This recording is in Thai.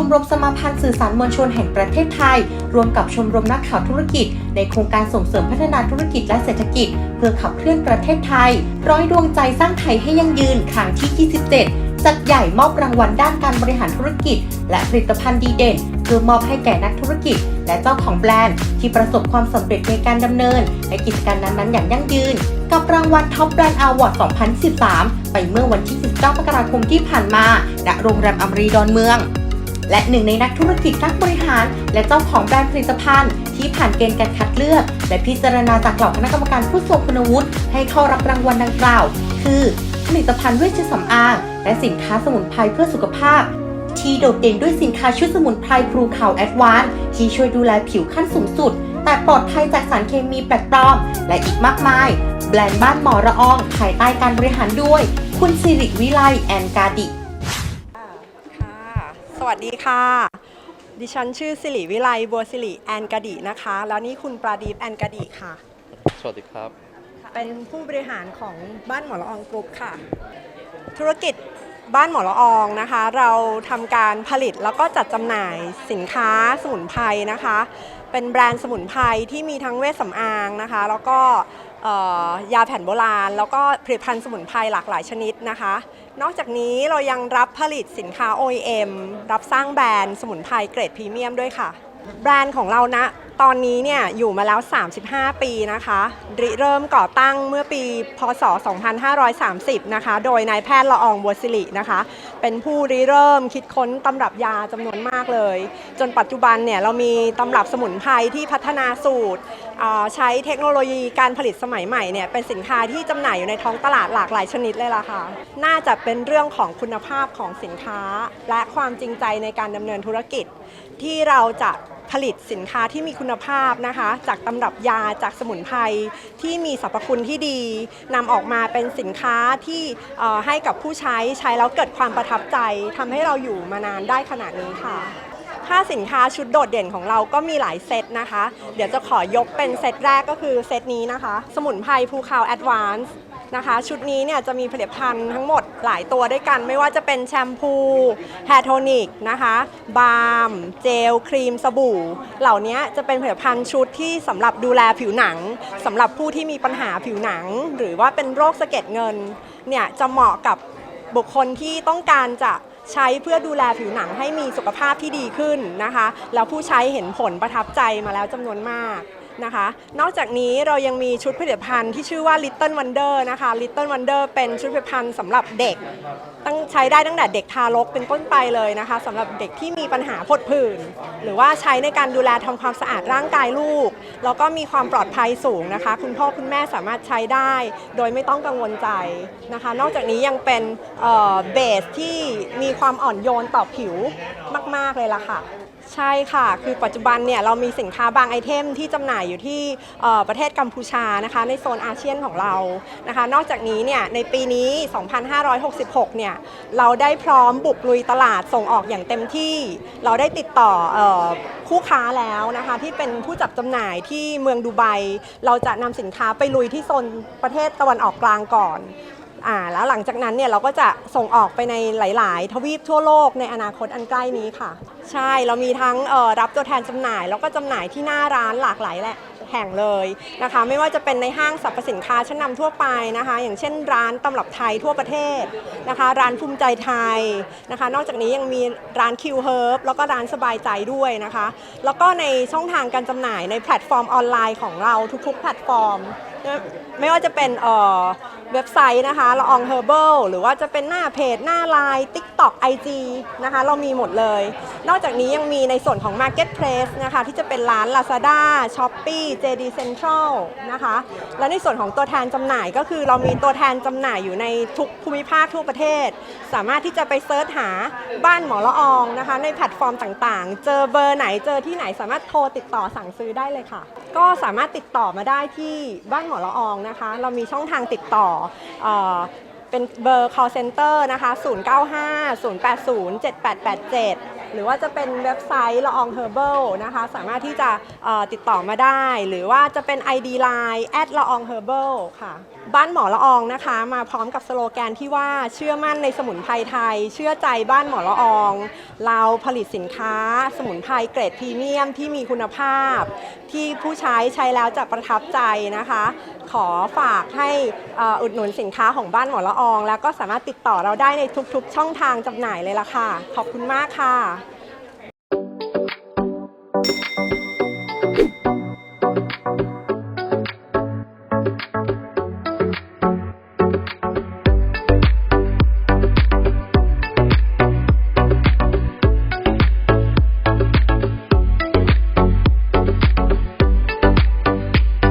มรมสมาพันธ์สื่อสารมวลชนแห่งประเทศไทยร่วมกับชมรมนักข่าวธุรกิจ ในโครงการส่งเสริมพัฒนาธุรกิจและเศรษฐกิจ เพื่อขับเคลื่อนประเทศไทย ร้อยดวงใจสร้างไทยให้ยั่งยืนครั้งที่ 27 จัดใหญ่มอบรางวัลด้านการบริหารธุรกิจ และผลิตภัณฑ์ดีเด่นเพื่อมอบให้แก่นักธุรกิจ และเจ้าของแบรนด์ ที่ประสบความสำเร็จในการดำเนิน และกิจการนั้นๆ อย่างยั่งยืน กับรางวัล Top Brand Award 2013 ไปเมื่อวันที่ 19 มกราคมที่ผ่านมาณโรงแรมอมรีดอนเมือง และหนึ่งในนักธุรกิจนักบริหาร และเจ้าของแบรนด์ผลิตภัณฑ์ ที่ผ่านเกณฑ์การคัดเลือก และพิจารณาจากเหล่าคณะกรรมการผู้ทรงคุณวุฒิให้เข้ารับรางวัลดังกล่าว คือ ผลิตภัณฑ์เวชสำอาง และสินค้าสมุนไพรเพื่อสุขภาพ ที่โดดเด่นด้วยสินค้าชุดสมุนไพรพลูขาวแอดวานที่ช่วยดูแลผิวขั้นสูงสุด แต่ปลอดภัยจากสารเคมีแปลกปลอม และอีกมากมาย แบรนด์บ้านหมอระอองภายใต้การบริหารด้วย คุณสิริวิไลแอนกาดิ วัสดีค่ะ ดิฉันชื่อสิริวิไลบัวสิริแอนกดีนะคะ แล้วนี่คุณปราดีปแอนกดีค่ะ สวัสดีครับ เป็นผู้บริหารของบ้านหมอละอองกรุ๊ปค่ะ ธุรกิจบ้านหมอละอองนะคะ เราทำการผลิตแล้วก็จัดจำหน่ายสินค้าสมุนไพรนะคะ เป็นแบรนด์สมุนไพรที่มีทั้งเวชสำอางนะคะ แล้วก็เอ่อ ยาแผนโบราณ แล้วก็ผลิตภัณฑ์สมุนไพรหลากหลายชนิดนะคะ นอกจากนี้เรายังรับผลิตสินค้า OEM รับสร้างแบรนด์สมุนไพรเกรดพรีเมียมด้วยค่ะ แบรนด์ของเรานะตอนนี้เนี่ยอยู่มาแล้ว 35 ปีนะคะริเริ่มก่อตั้งเมื่อปี พศ 2530 นะคะ โดยนายแพทย์ละอองบัวสิรินะคะ เป็นผู้ริเริ่มคิดค้นตำรับยาจำนวนมากเลย จนปัจจุบันเนี่ยเรามีตำรับสมุนไพรที่พัฒนาสูตร ใช้เทคโนโลยีการผลิตสมัยใหม่เนี่ยเป็นสินค้าที่จำหน่ายอยู่ในท้องตลาดหลากหลายชนิดเลยล่ะค่ะ น่าจะเป็นเรื่องของคุณภาพของสินค้า และความจริงใจในการดำเนินธุรกิจที่เราจะ ผลิตสินค้าที่มีคุณภาพนะคะ จากตำรับยาจากสมุนไพรที่มีสรรพคุณที่ดีนำออกมาเป็นสินค้าที่ให้กับผู้ใช้ใช้แล้วเกิดความประทับใจทำให้เราอยู่มานานได้ขนาดนี้ค่ะถ้าสินค้าชุดโดดเด่นของเราก็มีหลายเซตนะคะ เดี๋ยวจะขอยกเป็นเซตแรกก็คือเซตนี้นะคะ สมุนไพรภูคาแอดวานซ์ นะคะ ชุดนี้เนี่ยจะมีผลิตภัณฑ์ทั้งหมดหลายตัวด้วยกัน ไม่ว่าจะเป็นแชมพู แฮร์โทนิกนะคะ บาล์ม เจล ครีม สบู่ เหล่านี้จะเป็นผลิตภัณฑ์ชุดที่สำหรับดูแลผิวหนังสำหรับผู้ที่มีปัญหาผิวหนัง หรือว่าเป็นโรคสะเก็ดเงินเนี่ยจะเหมาะกับบุคคลที่ต้องการจะใช้เพื่อดูแลผิวหนังให้มีสุขภาพที่ดีขึ้นนะคะ แล้วผู้ใช้เห็นผลประทับใจมาแล้วจำนวนมาก นะคะ นอกจากนี้เรายังมีชุดผลิตภัณฑ์ที่ชื่อว่า Little Wonder นะคะ Little Wonder เป็นชุดผลิตภัณฑ์สำหรับเด็ก ตั้งใช้ได้ตั้งแต่เด็กทารกเป็นต้นไปเลยนะคะสำหรับเด็กที่มีปัญหาผดผื่น หรือว่าใช้ในการดูแลทำความสะอาดร่างกายลูก แล้วก็มีความปลอดภัยสูงนะคะ คุณพ่อคุณแม่สามารถใช้ได้ โดยไม่ต้องกังวลใจนะคะ นอกจากนี้ยังเป็นเบสที่มีความอ่อนโยนต่อผิวมาก ๆเลยล่ะค่ะ ใช่ค่ะ คือปัจจุบันเนี่ยเรามีสินค้าบางไอเทมที่จำหน่ายอยู่ที่ประเทศกัมพูชานะคะในโซนอาเซียนของเรานะคะ นอกจากนี้เนี่ยในปีนี้ 2566 เนี่ยเราได้พร้อมบุกลุยตลาดส่งออกอย่างเต็มที่ เราได้ติดต่อออคู่ค้าแล้วนะคะที่เป็นผู้จับจำหน่ายที่เมืองดูไบ เราจะนำสินค้าไปลุยที่โซนประเทศตะวันออกกลางก่อน อ่าแล้วหลังจากนั้นเนี่ยเราก็จะส่งออกไปในหลาย ๆ ทวีปทั่วโลกในอนาคตอันใกล้นี้ค่ะ ใช่เรามีทั้งรับตัวแทนจำหน่าย แล้วก็จำหน่ายที่หน้าร้านหลากหลายแหละแห่งเลยนะคะ ไม่ว่าจะเป็นในห้างสรรพสินค้าชั้นนำทั่วไปนะคะ อย่างเช่นร้านตำรับไทยทั่วประเทศนะคะ ร้านภูมิใจไทยนะคะ นอกจากนี้ยังมีร้านคิวเฮิร์บแล้วก็ร้านสบายใจด้วยนะคะ แล้วก็ในช่องทางการจำหน่ายในแพลตฟอร์มออนไลน์ของเราทุกๆ แพลตฟอร์ม ไม่ว่าจะเป็นเอ่อเว็บไซต์นะคะละอองเฮอร์เบิลหรือว่าจะเป็นหน้าเพจ หน้าไลน์ TikTok IG นะคะ เรามีหมดเลย นอกจากนี้ยังมีในส่วนของ Marketplace นะคะ ที่จะเป็นร้าน Lazada Shopee JD Central นะคะ และในส่วนของตัวแทนจำหน่ายก็คือเรามีตัวแทนจำหน่ายอยู่ในทุกภูมิภาคทั่วประเทศ สามารถที่จะไปเซิร์ชหาบ้านหมอละอองนะคะ ในแพลตฟอร์มต่างๆ เจอเบอร์ไหนเจอที่ไหนสามารถโทรติดต่อสั่งซื้อได้เลยค่ะ ก็สามารถติดต่อมาได้ที่บ้านหมอละอองนะคะ เรามีช่องทางติดต่อเอเป็นเบอร์ call center นะคะ 095 080 7887 หรือว่าจะเป็นเว็บไซต์ละออง herbal นะคะ สามารถที่จะติดต่อมาได้ หรือว่าจะเป็น ID Line แอดละออง herbal ค่ะ บ้านหมอละอองนะคะ มาพร้อมกับสโลแกนที่ว่าเชื่อมั่นในสมุนไพรไทย เชื่อใจบ้านหมอละออง เราผลิตสินค้า สมุนไพรเกรดพรีเมียมที่มีคุณภาพ ที่ผู้ใช้ใช้แล้วจะประทับใจนะคะ ขอฝากให้อุดหนุนสินค้าของบ้านหมอละออง แล้วก็สามารถติดต่อเราได้ในทุกๆ ช่องทางจำหน่ายเลยล่ะค่ะ ขอบคุณมากค่ะ